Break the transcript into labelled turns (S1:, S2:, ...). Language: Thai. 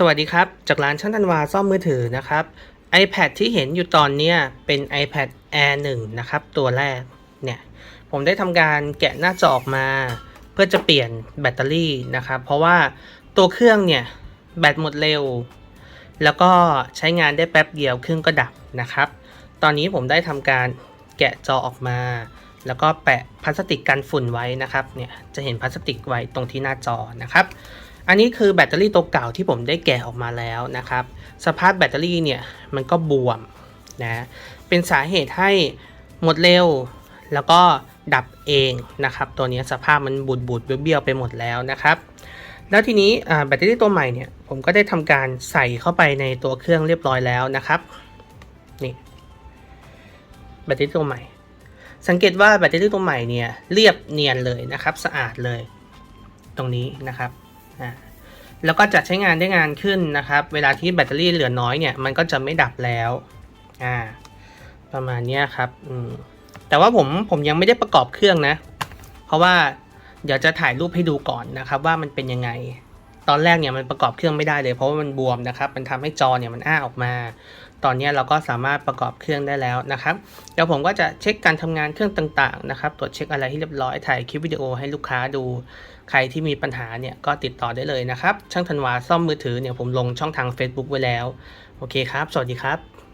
S1: สวัสดีครับ จากร้านช่างธันวาซ่อมมือถือนะครับ iPad ที่เห็นอยู่ตอนนี้เป็น iPad Air 1 นะครับ ตัวแรกเนี่ย ผมได้ทำการแกะหน้าจอออกมา เพื่อจะเปลี่ยนแบตเตอรี่นะครับ เพราะว่าตัวเครื่องเนี่ย แบตหมดเร็ว แล้วก็ใช้งานได้แป๊บเดียวเครื่องก็ดับนะครับ ตอนนี้ผมได้ทำการแกะจอออกมา แล้วก็แปะพลาสติกกันฝุ่นไว้นะครับเนี่ยจะเห็นพลาสติกไว้ตรงที่หน้าจอนะครับ อันนี้คือแบตเตอรี่ตัวเก่าที่ผมได้แกะออกมาแล้วนะครับ สภาพแบตเตอรี่เนี่ยมันก็บวมนะ เป็นสาเหตุให้หมดเร็ว แล้วก็ดับเองนะครับ ตัวนี้สภาพมันบูดบูดเบี้ยวไปหมดแล้วนะครับ แล้วทีนี้แบตเตอรี่ตัวใหม่เนี่ยผมก็ได้ทำการใส่เข้าไปในตัวเครื่องเรียบร้อยแล้วนะครับ นี่แบตเตอรี่ตัวใหม่ สังเกตว่าแบตเตอรี่ตัวใหม่เนี่ยเรียบเนียนเลยนะครับ สะอาดเลย ตรงนี้นะครับ แล้วก็จะใช้งานได้งานขึ้นนะครับ เวลาที่แบตเตอรี่เหลือน้อยเนี่ยมันก็จะไม่ดับแล้วอ่าประมาณนี้ครับอืมแต่ว่าผมผมยังไม่ได้ประกอบเครื่องนะ เพราะว่าเดี๋ยวจะถ่ายรูปให้ดูก่อนนะครับ ว่ามันเป็นยังไง ตอนแรกเนี่ยมันประกอบเครื่องไม่ได้เลย เพราะว่ามันบวมนะครับ มันทำให้จอเนี่ยมันอ้าออกมา ตอนนี้เราก็สามารถประกอบเครื่องได้แล้วนะครับ เดี๋ยวผมก็จะเช็คการทำงานเครื่องต่างๆนะครับ ตรวจเช็คอะไรให้เรียบร้อย ถ่ายคลิปวิดีโอให้ลูกค้าดู ใครที่มีปัญหาเนี่ยก็ติดต่อได้เลยนะครับ ช่างธันวาซ่อมมือถือเนี่ยผมลงช่องทาง Facebook ไว้แล้ว โอเคครับ สวัสดีครับ